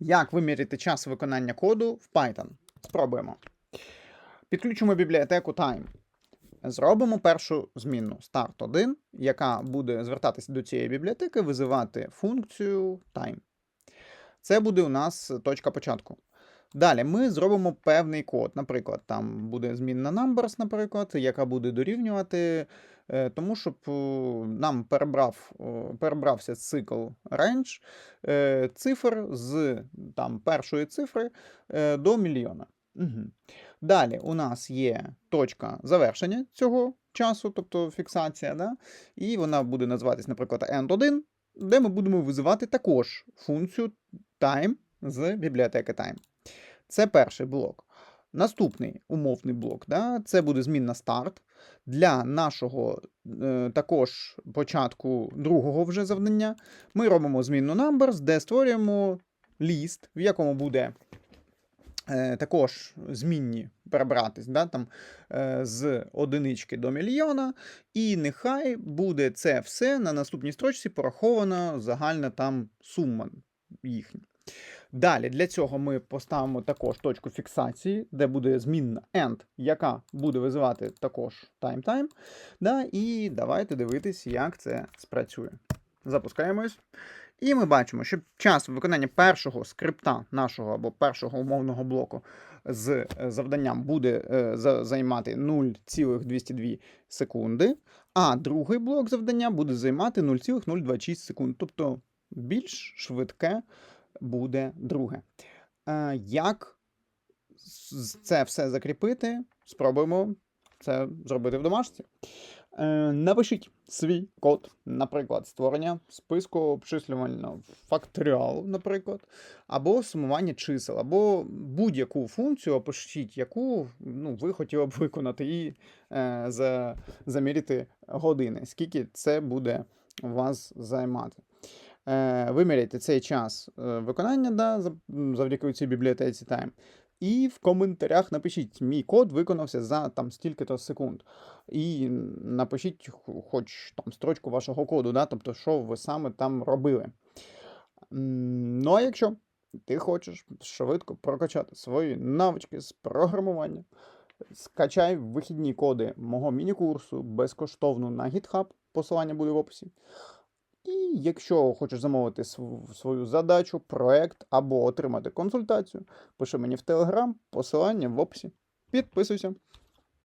Як виміряти час виконання коду в Python? Спробуємо. Підключимо бібліотеку time. Зробимо першу змінну start1, яка буде звертатися до цієї бібліотеки, визивати функцію time. Це буде у нас точка початку. Далі ми зробимо певний код. Наприклад, там буде змінна numbers, наприклад, яка буде дорівнювати е, тому, щоб е, нам перебрав, перебрався цикл range е, цифр з там, першої цифри е, до мільйона. Угу. Далі у нас є точка завершення цього часу, тобто фіксація, да? і вона буде називатись, наприклад, end1, де ми будемо визивати також функцію time з бібліотеки time. Це перший блок. Наступний умовний блок, да, це буде змінна старт. Для нашого е, також початку другого вже завдання ми робимо змінну numbers, де створюємо ліст, в якому буде е, також змінні перебратись да, там, е, з одинички до мільйона, і нехай буде це все на наступній строчці порахована загальна там сума їхня. Далі для цього ми поставимо також точку фіксації, де буде змінна end, яка буде визивати також time-time. Да, і давайте дивитись, як це спрацює. Запускаємось. І ми бачимо, що час виконання першого скрипта нашого або першого умовного блоку з е, завданням буде е, займати 0,202 секунди, а другий блок завдання буде займати 0,026 секунд. Тобто більш швидке буде друге. Е, Як це все закріпити? Спробуємо це зробити в домашці. Е, Напишіть свій код, наприклад, створення списку обчислювального факторіалу, наприклад, або сумування чисел, або будь-яку функцію опишіть, яку ну, ви хотіли б виконати і е, за, заміряти години, скільки це буде вас займати. Е, виміряйте цей час е, виконання да, завдяки цій бібліотеці Time. І в коментарях напишіть, мій код виконався за там стільки-то секунд. І напишіть хоч там строчку вашого коду, да, тобто, що ви саме там робили. Ну, а якщо ти хочеш швидко прокачати свої навички з програмування, скачай вихідні коди мого міні-курсу безкоштовно на GitHub, посилання буде в описі. І якщо хочеш замовити свою задачу, проект або отримати консультацію, пиши мені в Телеграм, посилання в описі. Підписуйся.